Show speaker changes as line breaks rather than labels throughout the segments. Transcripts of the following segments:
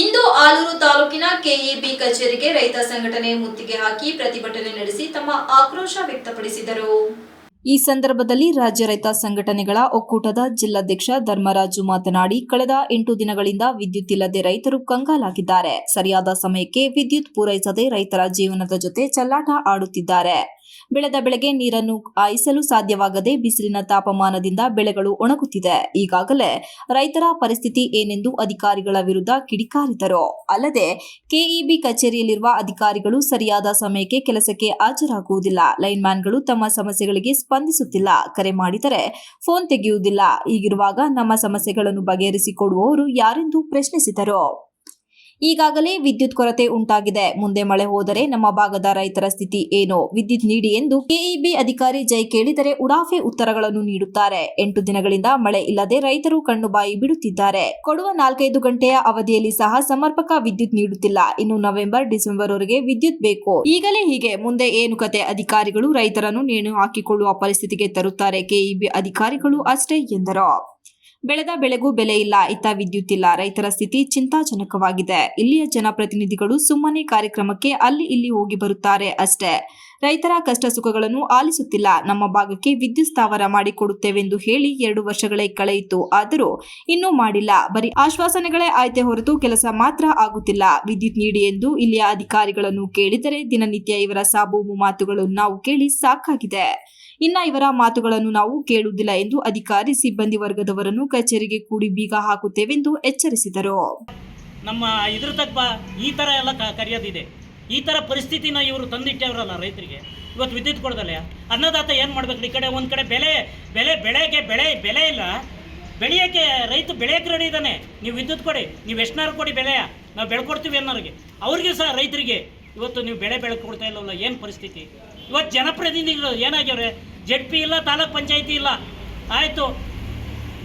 ಇಂದು ಆಲೂರು ತಾಲೂಕಿನ ಕೆಇಬಿ ಕಚೇರಿಗೆ ರೈತ ಸಂಘಟನೆ ಮುತ್ತಿಗೆ ಹಾಕಿ ಪ್ರತಿಭಟನೆ ನಡೆಸಿ ತಮ್ಮ ಆಕ್ರೋಶ ವ್ಯಕ್ತಪಡಿಸಿದರು. ಈ ಸಂದರ್ಭದಲ್ಲಿ ರಾಜ್ಯ ರೈತ ಸಂಘಟನೆಗಳ ಒಕ್ಕೂಟದ ಜಿಲ್ಲಾಧ್ಯಕ್ಷ ಧರ್ಮರಾಜು ಮಾತನಾಡಿ, ಕಳೆದ ಎಂಟು ದಿನಗಳಿಂದ ವಿದ್ಯುತ್ ಇಲ್ಲದೆ ರೈತರು ಕಂಗಾಲಾಗಿದ್ದಾರೆ. ಸರಿಯಾದ ಸಮಯಕ್ಕೆ ವಿದ್ಯುತ್ ಪೂರೈಸದೆ ರೈತರ ಜೀವನದ ಜೊತೆ ಚಲ್ಲಾಟ ಆಡುತ್ತಿದ್ದಾರೆ. ಬೆಳೆದ ಬೆಳೆಗೆ ನೀರನ್ನು ಆಯಿಸಲು ಸಾಧ್ಯವಾಗದೆ ಬಿಸಿಲಿನ ತಾಪಮಾನದಿಂದ ಬೆಳೆಗಳು ಒಣಗುತ್ತಿದೆ. ಈಗಾಗಲೇ ರೈತರ ಪರಿಸ್ಥಿತಿ ಏನೆಂದು ಅಧಿಕಾರಿಗಳ ವಿರುದ್ಧ ಕಿಡಿಕಾರಿದರು. ಅಲ್ಲದೆ, ಕೆಇಬಿ ಕಚೇರಿಯಲ್ಲಿರುವ ಅಧಿಕಾರಿಗಳು ಸರಿಯಾದ ಸಮಯಕ್ಕೆ ಕೆಲಸಕ್ಕೆ ಹಾಜರಾಗುವುದಿಲ್ಲ. ಲೈನ್ಮ್ಯಾನ್ಗಳು ತಮ್ಮ ಸಮಸ್ಯೆಗಳಿಗೆ ಸ್ಪಂದಿಸುತ್ತಿಲ್ಲ. ಕರೆ ಮಾಡಿದರೆ ಫೋನ್ ತೆಗೆಯುವುದಿಲ್ಲ. ಹೀಗಿರುವಾಗ ನಮ್ಮ ಸಮಸ್ಯೆಗಳನ್ನು ಬಗೆಹರಿಸಿಕೊಡುವವರು ಯಾರೆಂದು ಪ್ರಶ್ನಿಸಿದರು. ಈಗಾಗಲೇ ವಿದ್ಯುತ್ ಕೊರತೆ ಉಂಟಾಗಿದೆ. ಮುಂದೆ ಮಳೆ ಹೋದರೆ ನಮ್ಮ ಭಾಗದ ರೈತರ ಸ್ಥಿತಿ ಏನು? ವಿದ್ಯುತ್ ನೀಡಿ ಎಂದು ಕೆಇಬಿ ಅಧಿಕಾರಿ ಜೈ ಕೇಳಿದರೆ ಉಡಾಫೆ ಉತ್ತರಗಳನ್ನು ನೀಡುತ್ತಾರೆ. ಎಂಟು ದಿನಗಳಿಂದ ಮಳೆ ಇಲ್ಲದೆ ರೈತರು ಕಣ್ಣು ಬಾಯಿ ಬಿಡುತ್ತಿದ್ದಾರೆ. ಕೊಡುವ ನಾಲ್ಕೈದು ಗಂಟೆಯ ಅವಧಿಯಲ್ಲಿ ಸಹ ಸಮರ್ಪಕ ವಿದ್ಯುತ್ ನೀಡುತ್ತಿಲ್ಲ. ಇನ್ನು ನವೆಂಬರ್, ಡಿಸೆಂಬರ್ ವರೆಗೆ ವಿದ್ಯುತ್ ಬೇಕು. ಈಗಲೇ ಹೀಗೆ. ಮುಂದೆ ಏನು ಕತೆ? ಅಧಿಕಾರಿಗಳು ರೈತರನ್ನು ನೇಣು ಹಾಕಿಕೊಳ್ಳುವ ಪರಿಸ್ಥಿತಿಗೆ ತರುತ್ತಾರೆ. ಕೆಇಬಿ ಅಧಿಕಾರಿಗಳು ಅಷ್ಟೇ ಎಂದರು. ಬೆಳೆದ ಬೆಳೆಗೂ ಬೆಲೆ ಇಲ್ಲ, ಇತ್ತ ವಿದ್ಯುತ್ ಇಲ್ಲ. ರೈತರ ಸ್ಥಿತಿ ಚಿಂತಾಜನಕವಾಗಿದೆ. ಇಲ್ಲಿಯ ಜನಪ್ರತಿನಿಧಿಗಳು ಸುಮ್ಮನೆ ಕಾರ್ಯಕ್ರಮಕ್ಕೆ ಅಲ್ಲಿ ಇಲ್ಲಿ ಹೋಗಿ ಬರುತ್ತಾರೆ ಅಷ್ಟೇ. ರೈತರ ಕಷ್ಟ ಸುಖಗಳನ್ನು ಆಲಿಸುತ್ತಿಲ್ಲ. ನಮ್ಮ ಭಾಗಕ್ಕೆ ವಿದ್ಯುತ್ ಸ್ಥಾವರ ಮಾಡಿಕೊಡುತ್ತೇವೆಂದು ಹೇಳಿ ಎರಡು ವರ್ಷಗಳೇ ಕಳೆಯಿತು. ಆದರೂ ಇನ್ನೂ ಮಾಡಿಲ್ಲ. ಬರೀ ಆಶ್ವಾಸನೆಗಳೇ ಆಯ್ತೆ ಹೊರತು ಕೆಲಸ ಮಾತ್ರ ಆಗುತ್ತಿಲ್ಲ. ವಿದ್ಯುತ್ ನೀಡಿ ಎಂದು ಇಲ್ಲಿಯ ಅಧಿಕಾರಿಗಳನ್ನು ಕೇಳಿದರೆ ದಿನನಿತ್ಯ ಇವರ ಸಾಬೂಬು ಮಾತುಗಳು ನಾವು ಕೇಳಿ ಸಾಕಾಗಿದೆ. ಇನ್ನ ಇವರ ಮಾತುಗಳನ್ನು ನಾವು ಕೇಳುವುದಿಲ್ಲ ಎಂದು ಅಧಿಕಾರಿ ಸಿಬ್ಬಂದಿ ವರ್ಗದವರನ್ನು ಕಚೇರಿಗೆ ಕೂಡಿ ಬೀಗ ಹಾಕುತ್ತೇವೆಂದು ಎಚ್ಚರಿಸಿದರು.
ನಮ್ಮ ಇದ್ರ ತಕ್ಕ ಈ ತರ ಎಲ್ಲ ಕರೆಯೋದಿದೆ. ಈ ಥರ ಪರಿಸ್ಥಿತಿನ ಇವರು ತಂದಿಟ್ಟವ್ರಲ್ಲ ರೈತರಿಗೆ. ಇವತ್ತು ವಿದ್ಯುತ್ ಕೊಡ್ದಲ್ಲ? ಅನ್ನದಾತ ಏನು ಮಾಡ್ಬೇಕು? ಈ ಕಡೆ ಒಂದು ಕಡೆ ಬೆಲೆ ಬೆಲೆ, ಬೆಳೆಗೆ ಬೆಳೆ, ಬೆಲೆ ಇಲ್ಲ. ಬೆಳೆಯೋಕ್ಕೆ ರೈತ ಬೆಳೆಯಕ್ಕೆ ರೆಡಿ ಇದ್ದಾನೆ ನೀವು ವಿದ್ಯುತ್ ಕೊಡಿ, ನೀವು ಎಷ್ಟನಾರು ಕೊಡಿ ಬೆಳೆಯ? ನಾವು ಬೆಳ್ಕೊಡ್ತೀವಿ ಅನ್ನೋರಿಗೆ. ಅವ್ರಿಗೆ ಸಹ ರೈತರಿಗೆ ಇವತ್ತು ನೀವು ಬೆಳೆ ಬೆಳ್ಕೊಡ್ತಾ ಇಲ್ಲವಲ್ಲ, ಏನು ಪರಿಸ್ಥಿತಿ? ಇವತ್ತು ಜನಪ್ರತಿನಿಧಿಗಳು ಏನಾಗ್ಯವ್ರೆ? ಜೆಡ್ ಪಿ ಇಲ್ಲ, ತಾಲೂಕ್ ಪಂಚಾಯತಿ ಇಲ್ಲ. ಆಯಿತು.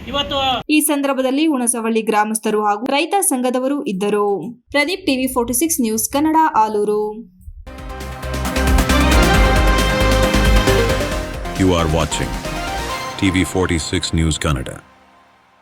ಇವತ್ತು
ಈ ಸಂದರ್ಭದಲ್ಲಿ ಹುಣಸವಳ್ಳಿ ಗ್ರಾಮಸ್ಥರು ಹಾಗೂ ರೈತ ಸಂಘದವರು ಇದ್ದರು Pradeep TV forty six news Kannada Aluru
You are watching TV46 News Kannada.